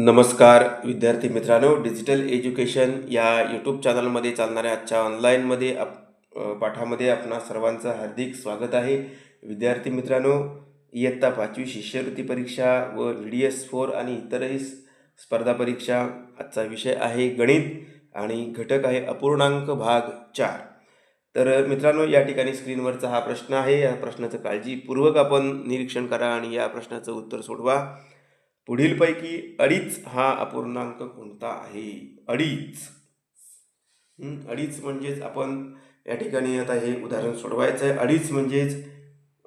नमस्कार विद्यार्थी मित्रांनो. डिजिटल एज्युकेशन या यूट्यूब चॅनलमध्ये चालणाऱ्या आजच्या ऑनलाईनमध्ये आप पाठामध्ये आपणा सर्वांचं हार्दिक स्वागत आहे. विद्यार्थी मित्रांनो इयत्ता पाचवी शिष्यवृत्ती परीक्षा व व्ही डी एस फोर आणि इतरही स्पर्धा परीक्षा आजचा विषय आहे गणित आणि घटक आहे अपूर्णांक भाग चार. तर मित्रांनो या ठिकाणी स्क्रीनवरचा हा प्रश्न आहे. या प्रश्नाचं काळजीपूर्वक आपण निरीक्षण करा आणि या प्रश्नाचं उत्तर सोडवा. पुढीलपैकी अडीच हा अपूर्णांक कोणता आहे? अडीच. अडीच म्हणजेच आपण या ठिकाणी आता हे उदाहरण सोडवायचं आहे अडीच म्हणजेच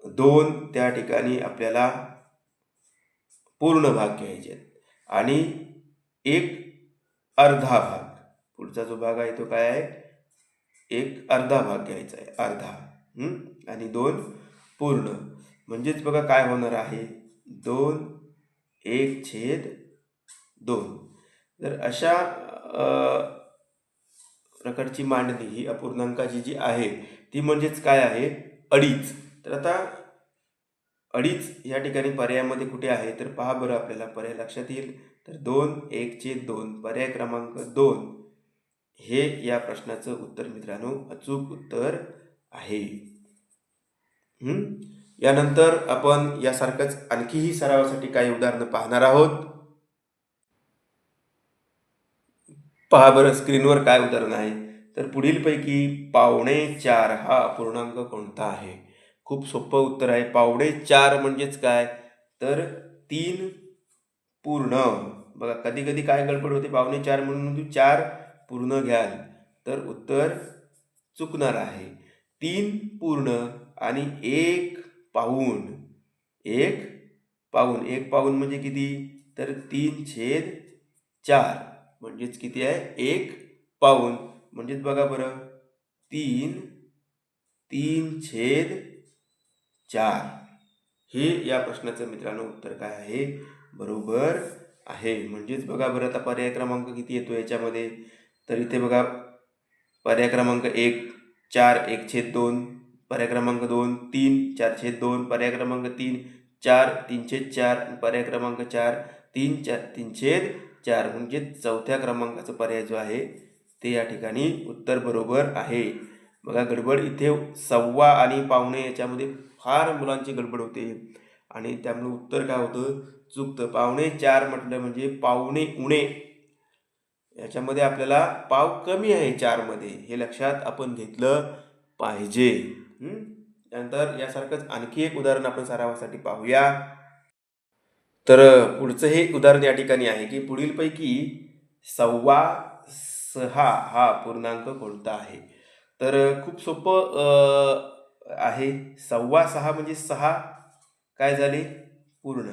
दोन त्या ठिकाणी आपल्याला पूर्ण भाग घ्यायचे आहेत. आणि एक अर्धा भाग. पुढचा जो भाग आहे तो काय आहे? एक अर्धा भाग घ्यायचा आहे. अर्धा. आणि दोन पूर्ण. म्हणजेच बघा काय होणार आहे? दोन एक छेद दोन. तर अशा प्रकारची मांडणी ही अपूर्णांकाची जी आहे ती म्हणजेच काय आहे? अडीच. तर आता अडीच या ठिकाणी पर्यायामध्ये कुठे आहे? तर पहा बरं आपल्याला पर्याय लक्षात येईल. तर दोन एक छेद दोन पर्याय क्रमांक दोन. हे या प्रश्नाचं उत्तर मित्रांनो अचूक उत्तर आहे. यानंतर आपण यासारखंच आणखीही सरावासाठी काही उदाहरणं पाहणार आहोत. पहा बरं स्क्रीनवर काय उदाहरण आहे? तर पुढीलपैकी पावणे चार हा अपूर्णांक कोणता आहे? खूप सोपं उत्तर आहे. पावणे चार म्हणजेच काय? तर तीन पूर्ण. बघा कधी कधी काय गडबड होते? पावणे चार म्हणून तू चार पूर्ण घ्याल. तर उत्तर चुकणार आहे. तीन पूर्ण आणि एक पाऊण एक पाऊण एक पाऊण म्हणजे किती? तर तीन छेद चार म्हणजेच किती आहे? एक पाऊण म्हणजेच बघा बरं. तीन तीन छेद चार. हे या प्रश्नाचं मित्रांनो उत्तर काय आहे? बरोबर आहे. म्हणजेच बघा बरं आता पर्याय क्रमांक किती येतो याच्यामध्ये? तर इथे बघा पर्याय क्रमांक एक चार एक छेद दोन. पर्याय क्रमांक दोन तीन चारशे दोन पर्याय क्रमांक तीन चार तीनशे चार पर्याय क्रमांक चार तीन चार तीनशे चार. म्हणजे चौथ्या क्रमांकाचा पर्याय जो आहे ते या ठिकाणी उत्तर बरोबर आहे. बघा गडबड इथे सव्वा आणि पावणे याच्यामध्ये फार मुलांची गडबड होते. आणि त्यामुळे उत्तर काय होतं? चुकतं. पावणे चार म्हटलं म्हणजे पावणे उणे. याच्यामध्ये आपल्याला पाव कमी आहे चारमध्ये. हे लक्षात आपण घेतलं पाहिजे. त्यानंतर यासारखंच आणखी एक उदाहरण आपण सरावासाठी पाहूया. तर पुढचं हे उदाहरण या ठिकाणी आहे की पुढीलपैकी सव्वा सहा हा पूर्णांक कोणता आहे? तर खूप सोपं आहे. सव्वा सहा म्हणजे सहा काय झाले? पूर्ण.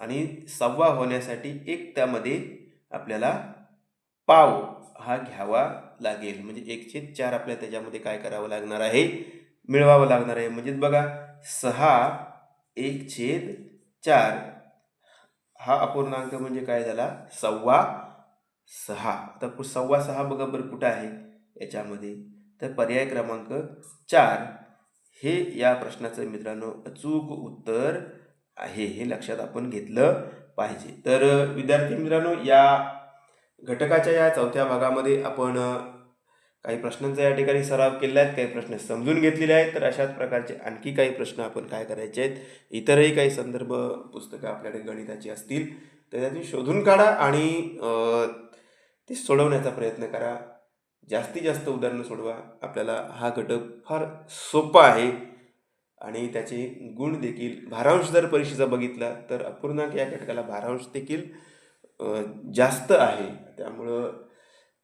आणि सव्वा होण्यासाठी एक त्यामध्ये आपल्याला पाव हा घ्यावा लागेल. म्हणजे एकशे चार आपल्याला त्याच्यामध्ये काय करावं लागणार आहे? मिळवावं लागणार आहे. म्हणजेच बघा सहा एक छेद चार. हा अपूर्णांक म्हणजे काय झाला? सव्वा सहा. तर कु- सव्वा सहा बघा बरं कुठं आहे याच्यामध्ये. तर पर्याय क्रमांक चार. हे या प्रश्नाचं मित्रांनो अचूक उत्तर आहे. हे लक्षात आपण घेतलं पाहिजे. तर विद्यार्थी मित्रांनो या घटकाच्या या चौथ्या भागामध्ये आपण काही प्रश्नांचा या ठिकाणी सराव केलेला आहेत काही प्रश्न समजून घेतलेले आहेत तर अशाच प्रकारचे आणखी काही प्रश्न आपण काय करायचे आहेत इतरही काही संदर्भ पुस्तकं आपल्याकडे गणिताची असतील तर त्यातून शोधून काढा आणि ते सोडवण्याचा प्रयत्न करा. जास्तीत जास्त उदाहरणं सोडवा. आपल्याला हा घटक फार सोपा आहे आणि त्याचे गुण देखील. भारांश जर परीक्षेचा बघितला तर अपूर्णांक या घटकाला भारांश देखील जास्त आहे. त्यामुळं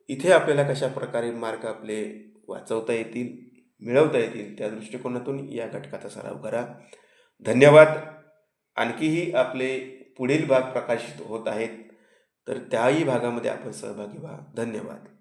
इथे आपल्याला कशा प्रकारे मार्क आपले वाचवता येतील मिळवता येतील त्या दृष्टिकोनातून या घटकाचा सराव करा. धन्यवाद. आणखीही आपले पुढील भाग प्रकाशित होत आहेत तर त्याही भागामध्ये आपण सहभागी व्हा. धन्यवाद.